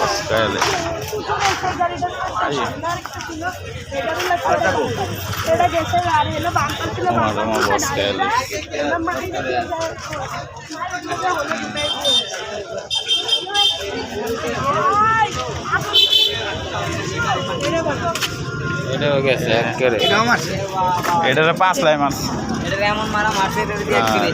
বস কায়ালে এটা গেছে আর হলো বাঙ্কার ছিল আমার আমার বস কায়ালে এটাও গেছে একেবারে এটারে পাঁচ লাই মাছ। এটা এমন মারা মারছে এটা দিয়ে এক কিলো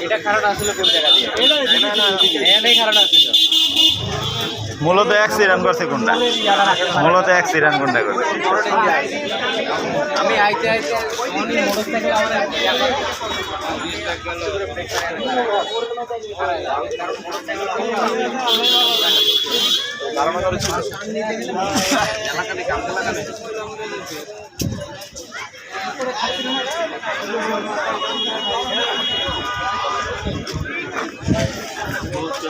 এটা খারাপ আসলে কোন জায়গা দিয়ে? এটাই খারাপ আসছিল মূলত অ্যাক্সিডেন্ট করছে কোনটা? মূলত অ্যাক্সিডেন্ট কোনটা করছে? আমি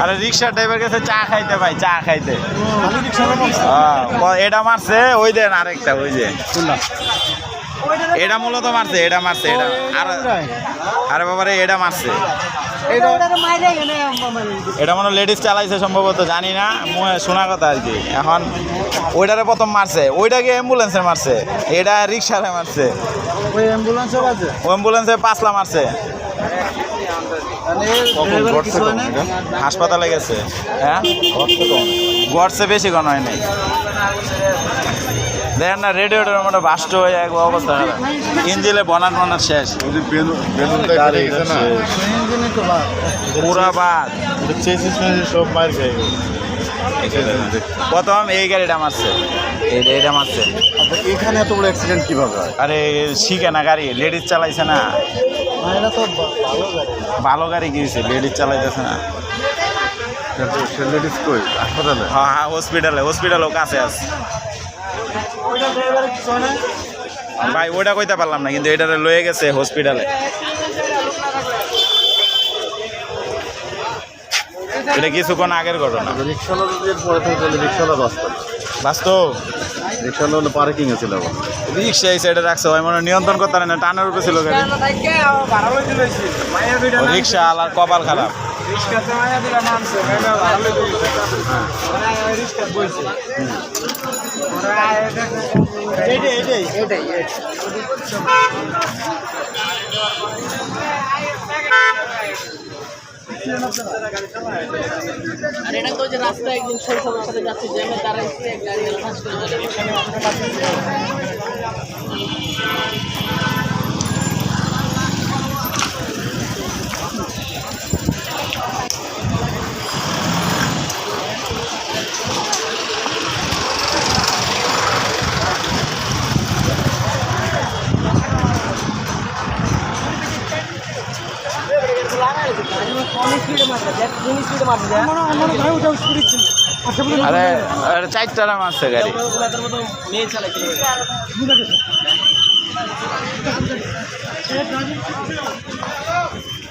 আরে রিক্সা ড্রাইভার কাছে চা খাইতে ভাই চা খাইতে। হ্যাঁ, এটা মারছে ওই দেন আরেকটা ওই যে। এটা মূলত মারছে এটা মারছে এটা। আর আরে বাবারে এটা মারছে। এটা মনে লেডিস চালাইছে সম্ভবত জানি না মুয়ে শোনা কথা আর কি। এখন ওইটারে প্রথম মারছে ওইটাকে অ্যাম্বুলেন্সে মারছে এটা রিক্সারে মারছে। ওই অ্যাম্বুলেন্সও আছে ও অ্যাম্বুলেন্সে পাঁচলা মারছে। হাসপাতালে গেছে। হ্যাঁ? গড়ছে বেশি কোন হয় নাই দেখেন না রেডিওটার মধ্যে বাস্ট হয়ে এক অবস্থা ইঞ্জিলে বনাট বনাট শেষ। পুরা বাদ। সব মার খেয়ে প্রথম এই গাড়িটা মারছে। এইটা এটা মারছে। এখানে এত বড় অ্যাক্সিডেন্ট কীভাবে হয়? আরে শিখে না গাড়ি লেডিস চালাইছে না। তো ভালো গাড়ি। গিয়েছে লেডিস চালাইতেছে না। লেডিস কই? হাসপাতালে? হ্যাঁ হ্যাঁ হসপিটালে হসপিটালও কাছে আছে। ভাই ওটা কইতে পারলাম না, কিন্তু এটারে লয়ে গেছে হসপিটালে এটা কিছুক্ষণ আগের ঘটনা। বাস্তব? আবার রিক্সা এই সাইডে রাখছে ওই মনে নিয়ন্ত্রণ করতে না, টানের ছিল রিক্সা কপাল খারাপ। রিস্কাতে আর এটা তো যে রাস্তা একদিন শৈশবের সাথে যাচ্ছে জ্যামে দাঁড়াইছে গাড়ি আরে আরে চারটারা মারছে গাড়ি। মেয়ে